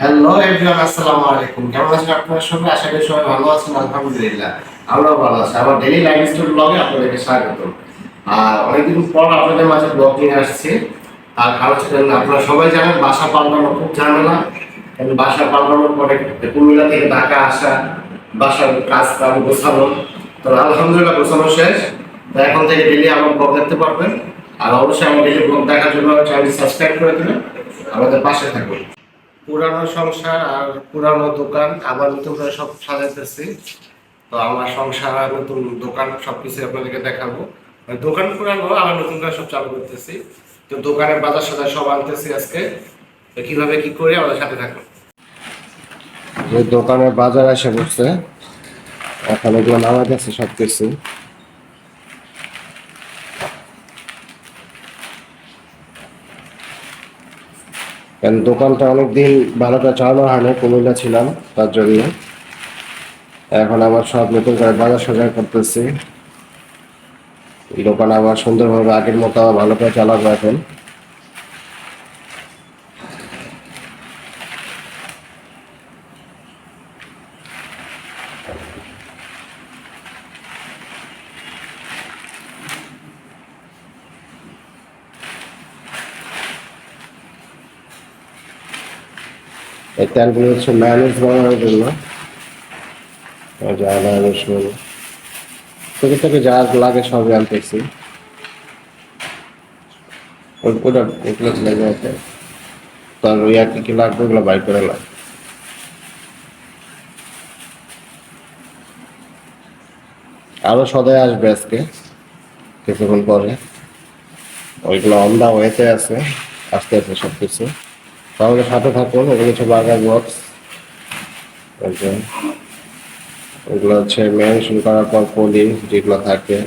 Hello everyone আসসালামু আলাইকুম। কেমন আছেন আপনারা সবাই? আশা করি সবাই ভালো আছেন আলহামদুলিল্লাহ। আমরাও ভালো আছি। আমার ডেইলি লাইফ স্টাইল ব্লগে আপনাদেরকে স্বাগত আর অনেকদিন পর আপনাদের মাঝে ব্লগ নিয়ে আসছি। আর কারণ জানেন, আপনারা সবাই জানেন বাসা পাল্টানো খুব ঝামেলা। কারণ বাসা পাল্টানোর পরে কুমিল্লা থেকে ঢাকা আসা বাসার কাজ কাম গোছানো। তো আলহামদুলিল্লাহ গোছানো শেষ। তো এখন থেকে ডেইলি আমার ব্লগ দেখতে পারবেন। আর অবশ্যই আমার ডেইলি ব্লগ দেখার জন্য চ্যানেল সাবস্ক্রাইব করে দেবেন। আমাদের পাশে থাকবেন পুরানো সংসার আর পুরানো দোকান, আবার নতুন করে সব সাজাতেছি তো আমার সংসার আর নতুন দোকান সবকিছু আপনাদেরকে দেখাবো। মানে দোকান পুরানো, আবার নতুন করে সব চালু করতেছি। তো দোকানের বাজার সাজার সব আনতেছি আজকে। তো কীভাবে কি করে আমাদের সাথে থাকুন। যে দোকানের বাজার এসে বসছে এখন এগুলো নামা গেছে সব কিছু কারণ দোকানটা অনেকদিন ভালো করে চালানো হয় না কুমিল্লা ছিলাম তার জন্য। এখন আমার সব নতুন করে বাজার সজাগ করতেছি। দোকান আবার সুন্দরভাবে আগের মতো আবার ভালো করে চালাবো এখন। এই তেলগুলো হচ্ছে ম্যানেজ বানানোর জন্য যা আদা রসুন। থেকে থেকে যা লাগে ওটা ওগুলো লেগে আছে। তার ওই আর কি কি লাগবে ওগুলো বাইর করে লাগবে আরও সদাই আসবে আজকে, কিছুক্ষণ পরে। ওইগুলো দা ওয়েতে আছে, আস্তে আস্তে সব কিছু তাহলে সাথে থাকুন ওগুলো হচ্ছে বার্গার বক্স ওগুলো হচ্ছে মেনশন করার পর পলি যেগুলো থাকে।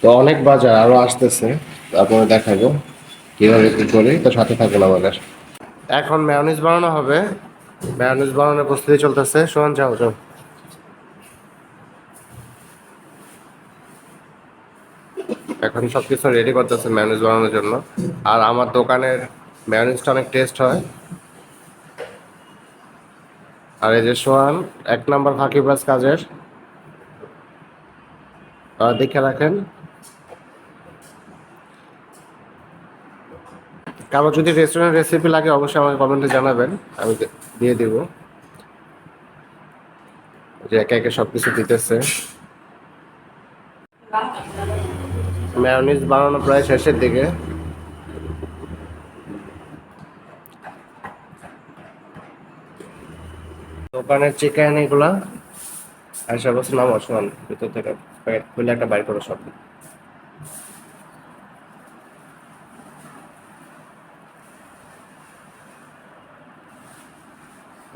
তো অনেক বাজার আরও আসতেছে তারপরে দেখাবো কীভাবে কি করি। তো সাথে থাকুন আমাদের। এখন ম্যায়োনিজ বানানো হবে। ম্যায়োনিজ বানানোর প্রস্তুতি চলতেছে। শোন যাও যাও। এখন সবকিছু রেডি করতেছে ম্যানেজ বানানোর জন্য। আর আমার দোকানের ম্যানেজটা অনেক টেস্ট হয়। আর এই যে সোহান, এক নাম্বার ফাঁকিবাজ কাজের। দেখে রাখেন। কারও যদি রেস্টুরেন্ট রেসিপি লাগে, অবশ্যই আমাকে কমেন্টে জানাবেন। আমি দিয়ে দিব। যে একে একে সব কিছু দিতেছে। ম্যায়োনিজ বানানো প্রায় শেষের দিকে। দোকানের চিকেন এগুলা আশা বছর নাম অসমান ভিতর থেকে প্যাকেট খুলে একটা বাইর করো সব।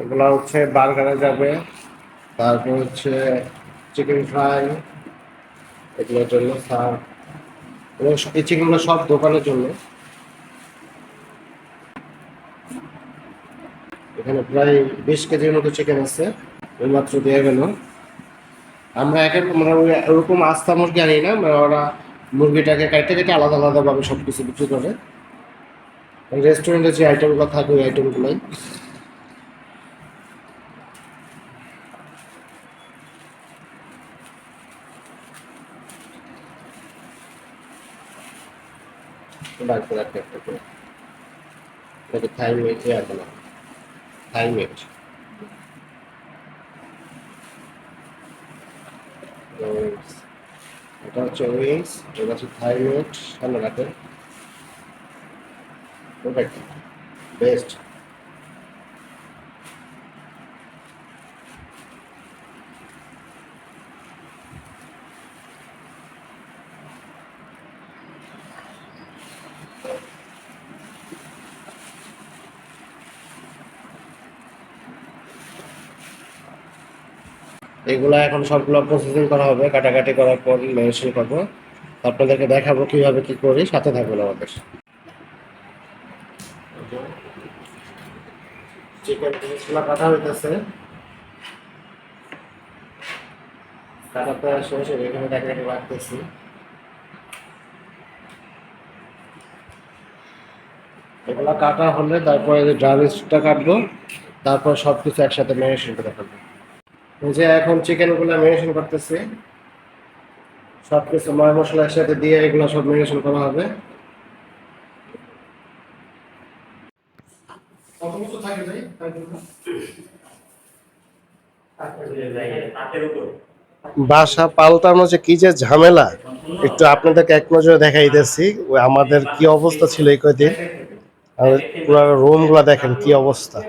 এগুলা হচ্ছে বার্গারে যাবে, তারপর হচ্ছে চিকেন ফ্রাই এগুলোর জন্য স্যার এবং এই চিকেনগুলো সব দোকানের জন্য। এখানে প্রায় বিশ কেজির মতো চিকেন আছে। মাত্র দিয়ে গেল। আমরা এক মানে ওরকম আস্থা মুরগি আনি না মানে ওরা মুরগিটাকে কাটতে কেটে আলাদা আলাদাভাবে সব কিছু বিক্রি করে। রেস্টুরেন্টে যে আইটেমগুলো থাকে, ওই আইটেমগুলোই করে একটা করে। থাই থাই মিট এটা হচ্ছে ওয়েস এটা হচ্ছে থাই মিট সামনে রাখে পারফেক্ট বেস্ট এগুলো এখন সবগুলো প্রসেসিং করা হবে, কাটাকাটি করার পর মেনশন করব। আপনাদেরকে দেখাবো কীভাবে কি করি, সাথে থাকবেন আমাদের। চিকেন কাটা হইতেছে। এখানে এগুলো কাটা হলে তারপরে যে রোস্টটা কাটবো, তারপর সব কিছু একসাথে ম্যারিনেশন করে ফেলব। যে এখন চিকেনগুলো ম্যারিনেশন করতেছি। সব কিছু ময় মশলা একসাথে দিয়ে এগুলো সব ম্যারিনেশন করা হবে। বাসা পাল্টানো যে কি যে ঝামেলা একটু আপনাদেরকে এক নজরে দেখাই দিচ্ছি আমাদের কি অবস্থা ছিল এই কয়দিন? আর পুরো রুমগুলা দেখেন কি অবস্থা।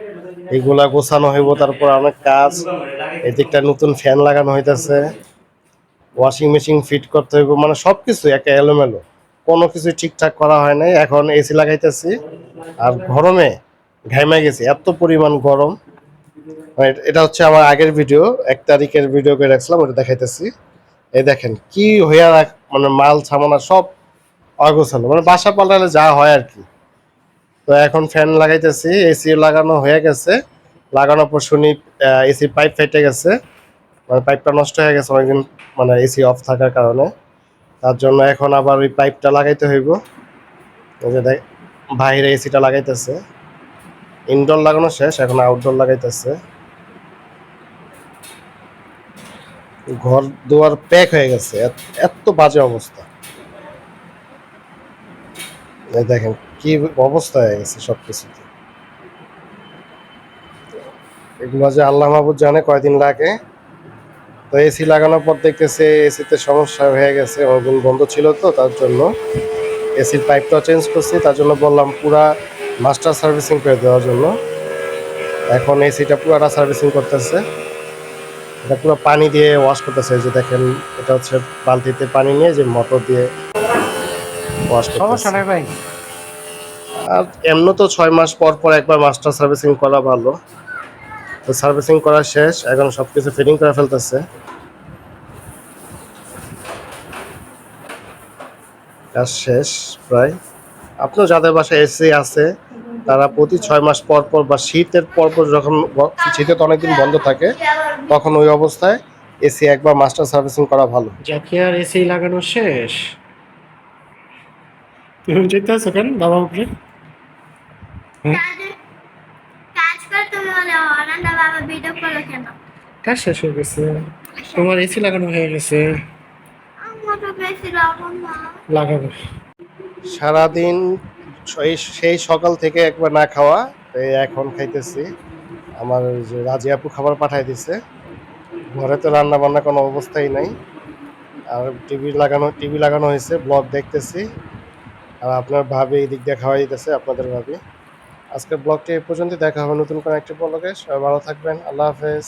এগুলা গোছানো হইব তারপর অনেক কাজ। এদিকটা নতুন ফ্যান লাগানো হইতেছে। ওয়াশিং মেশিন ফিট করতে হইব মানে সবকিছু একটা এলোমেলো। কোনো কিছু ঠিকঠাক করা হয় নাই, এখন এসি লাগাইতেছি। আর গরমে ঘাইমে গেছি, এত পরিমাণ গরম। মানে এটা- হচ্ছে আমার আগের ভিডিও এক তারিখের ভিডিও করে রাখছিলাম, ওটা দেখাইতেছি। এই দেখেন, কি হইয়া মানে মাল ছামানা সব অগোছালো। মানে বাসা পাল্টালে যা হয় আর কি। তো এখন ফ্যান লাগাইতেছি এসি লাগানো হয়ে গেছে। লাগানোর পর শুনি এসি পাইপ ফেটে গেছে। মানে পাইপটা নষ্ট হয়ে গেছে, অনেকদিন মানে এসি অফ থাকার কারণে। তার জন্য এখন আবার ওই পাইপটা লাগাইতে হইব। যে দেখ বাইরে এসিটা লাগাইতেছে। ইনডোর লাগানো শেষ, এখন আউটডোর লাগাইতেছে। ঘর দুয়ার প্যাক হয়ে গেছে। এত- বাজে অবস্থা। দেখেন, কি অবস্থা হয়ে গেছে সব কিছুতে এগুলো যে আল্লাহ মাহবুদ জানে কয়দিন লাগে। তো এসি লাগানোর পর দেখতেছে এসিতে সমস্যা হয়ে গেছে অনেকদিন বন্ধ ছিল তো তার জন্য। এসির পাইপটা চেঞ্জ করছি তার জন্য বললাম পুরা মাস্টার সার্ভিসিং করে দেওয়ার জন্য। এখন এসিটা পুরাটা সার্ভিসিং করতেছে। এটা পুরো পানি দিয়ে ওয়াশ করতেছে যে দেখেন এটা হচ্ছে বালতিতে পানি নিয়ে যে মোটর দিয়ে ওয়াশ করতেছে। ভাই। আর এমনি তো ছয় মাস পর পর একবার মাস্টার সার্ভিসিং করা ভালো। তো সার্ভিসিং করা শেষ, এখন সব কিছু ফিটিং করে ফেলতেছে। কাজ শেষ প্রায়। আপনার যাদের বাসায় এসি আছে, তারা প্রতি ছয় মাস পর পর বা শীতের পর পর যখন শীতে তো অনেকদিন বন্ধ থাকে, তখন ওই অবস্থায় এসি একবার মাস্টার সার্ভিসিং করা ভালো। জ্যাকি আর এসি লাগানো শেষ? তুমি যেতে আছো কেন বাবা উপরে? বলে বাবা ভিডিও করল কেন? কাজ শেষ হয়ে গেছে? তোমার এসি লাগানো হয়ে গেছে। আমার তো বেশি লবণ না। লাগাবে। সারাদিন সেই সেই সকাল থেকে একবার না খাওয়া এই এখন খাইতেছি। আমার ওই যে রাজি আপু খাবার পাঠাই দিছে। ঘরে তো রান্না বান্না কোনো অবস্থাই নাই। আর টিভি লাগানো টিভি লাগানো হয়েছে ব্লগ দেখতেছি। আর আপনার ভাবে এই দিক দিয়ে দিতেছে আপনাদের ভাবি। আজকের ব্লগটি এই পর্যন্ত দেখা হবে নতুন কোনো একটি ব্লগে। সবাই ভালো থাকবেন। আল্লাহ হাফেজ।